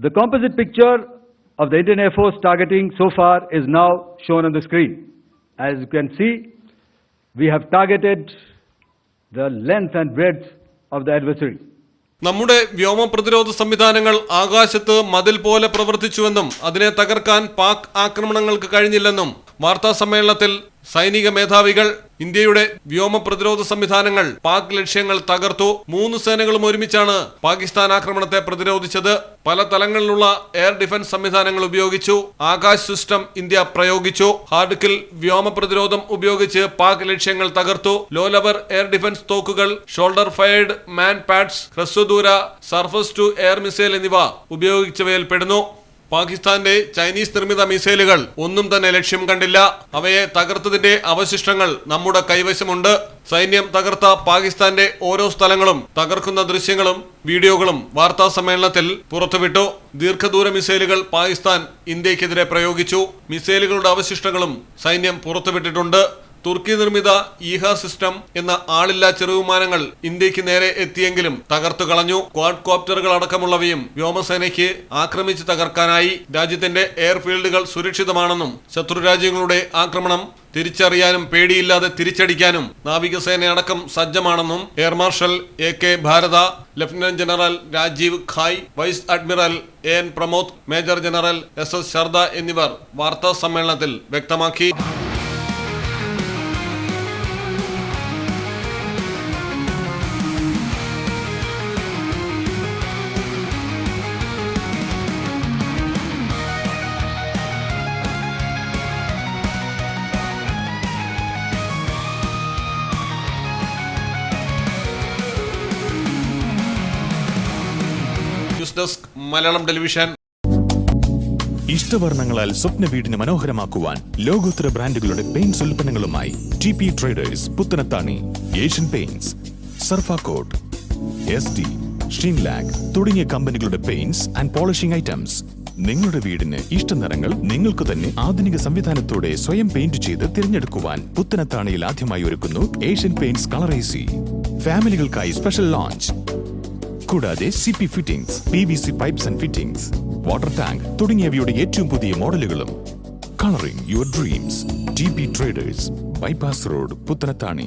The composite picture of the Indian Air Force targeting so far is now shown on the screen. As you can see, we have targeted the length and breadth of the adversary. നമ്മുടെ വ്യോമ പ്രതിരോധ സംവിധാനങ്ങൾ ആകാശത്ത് മതിൽ പോലെ പ്രവർത്തിച്ചുവെന്നും അതിനെ തകർക്കാൻ പാക് ആക്രമണങ്ങൾക്ക് കഴിഞ്ഞില്ലെന്നും വാർത്താ സമ്മേളനത്തിൽ സൈനിക മേധാവികൾ ഇന്ത്യയുടെ വ്യോമ പ്രതിരോധ സംവിധാനങ്ങൾ പാക് ലക്ഷ്യങ്ങൾ തകർത്തു. മൂന്ന് സേനകളും ഒരുമിച്ചാണ് പാകിസ്ഥാൻ ആക്രമണത്തെ പ്രതിരോധിച്ചത്. പല തലങ്ങളിലുള്ള എയർ ഡിഫൻസ് സംവിധാനങ്ങൾ ഉപയോഗിച്ചു. ആകാശ് സിസ്റ്റം ഇന്ത്യ പ്രയോഗിച്ചു. ഹാർഡ്കിൽ വ്യോമ പ്രതിരോധം ഉപയോഗിച്ച് പാക് ലക്ഷ്യങ്ങൾ തകർത്തു. ലോ ലെവർ എയർ ഡിഫൻസ് തോക്കുകൾ ഷോൾഡർ ഫയർഡ് മാൻ പാഡ്സ് ഹ്രസ്വദൂര സർഫസ് ടു എയർ മിസൈൽ എന്നിവ ഉപയോഗിച്ചവയിൽ പെടുന്നു. പാകിസ്ഥാന്റെ ചൈനീസ് നിർമ്മിത മിസൈലുകൾ ഒന്നും തന്നെ ലക്ഷ്യം കണ്ടില്ല. അവയെ തകർത്തതിന്റെ അവശിഷ്ടങ്ങൾ നമ്മുടെ കൈവശമുണ്ട്. സൈന്യം തകർത്ത പാകിസ്ഥാന്റെ ഓരോ സ്ഥലങ്ങളും തകർക്കുന്ന ദൃശ്യങ്ങളും വീഡിയോകളും വാർത്താ സമ്മേളനത്തിൽ പുറത്തുവിട്ടു. ദീർഘദൂര മിസൈലുകൾ പാകിസ്ഥാൻ ഇന്ത്യക്കെതിരെ പ്രയോഗിച്ചു. മിസൈലുകളുടെ അവശിഷ്ടങ്ങളും സൈന്യം പുറത്തുവിട്ടിട്ടുണ്ട്. തുർക്കി നിർമ്മിത ഈഹ സിസ്റ്റം എന്ന ആളില്ലാ ചെറുവിമാനങ്ങൾ ഇന്ത്യയ്ക്ക് നേരെ എത്തിയെങ്കിലും തകർത്തു കളഞ്ഞു. ക്വാഡ് കോപ്റ്ററുകൾ അടക്കമുള്ളവയും വ്യോമസേനയ്ക്ക് ആക്രമിച്ച് തകർക്കാനായി രാജ്യത്തിന്റെ എയർഫീൽഡുകൾ സുരക്ഷിതമാണെന്നും ശത്രുരാജ്യങ്ങളുടെ ആക്രമണം തിരിച്ചറിയാനും പേടിയില്ലാതെ തിരിച്ചടിക്കാനും നാവികസേനയടക്കം സജ്ജമാണെന്നും air marshal A K Bharti lieutenant general Rajiv Ghai vice admiral A N Pramod major general S S Sharda എന്നിവർ വാർത്താ സമ്മേളനത്തിൽ വ്യക്തമാക്കി. News desk Malayalam television. ഇഷ്ടവർണങ്ങളാൽ സ്വപ്ന വീടിന് മനോഹരമാക്കുവാൻ ലോകോത്തര ബ്രാൻഡുകളുടെ paints ഉൽപ്പന്നങ്ങളുമായി T P traders Puthanathani Asian paints സർഫാകോട്ട് S D Sheenlac തുടങ്ങിയ കമ്പനികളുടെ പെയിന്റ്സ് ആൻഡ് പോളിഷിംഗ് ഐറ്റംസ്. നിങ്ങളുടെ വീടിന് ഇഷ്ട നിറങ്ങൾ നിങ്ങൾക്ക് തന്നെ ആധുനിക സംവിധാനത്തോടെ സ്വയം പെയിന്റ് ചെയ്ത് തിരഞ്ഞെടുക്കുവാൻ പുത്തനത്താണിയിൽ ആദ്യമായി ഒരുക്കുന്നു ഏഷ്യൻ പെയിന്റ്സ് കളറേസി ഫാമിലികൾക്കായി സ്പെഷ്യൽ ലോഞ്ച്. കൂടാതെ C P fittings P V C pipes and fittings water tank തുടങ്ങിയവയുടെ ഏറ്റവും പുതിയ മോഡലുകളും. Colouring your dreams T P traders bypass road Puthanathani.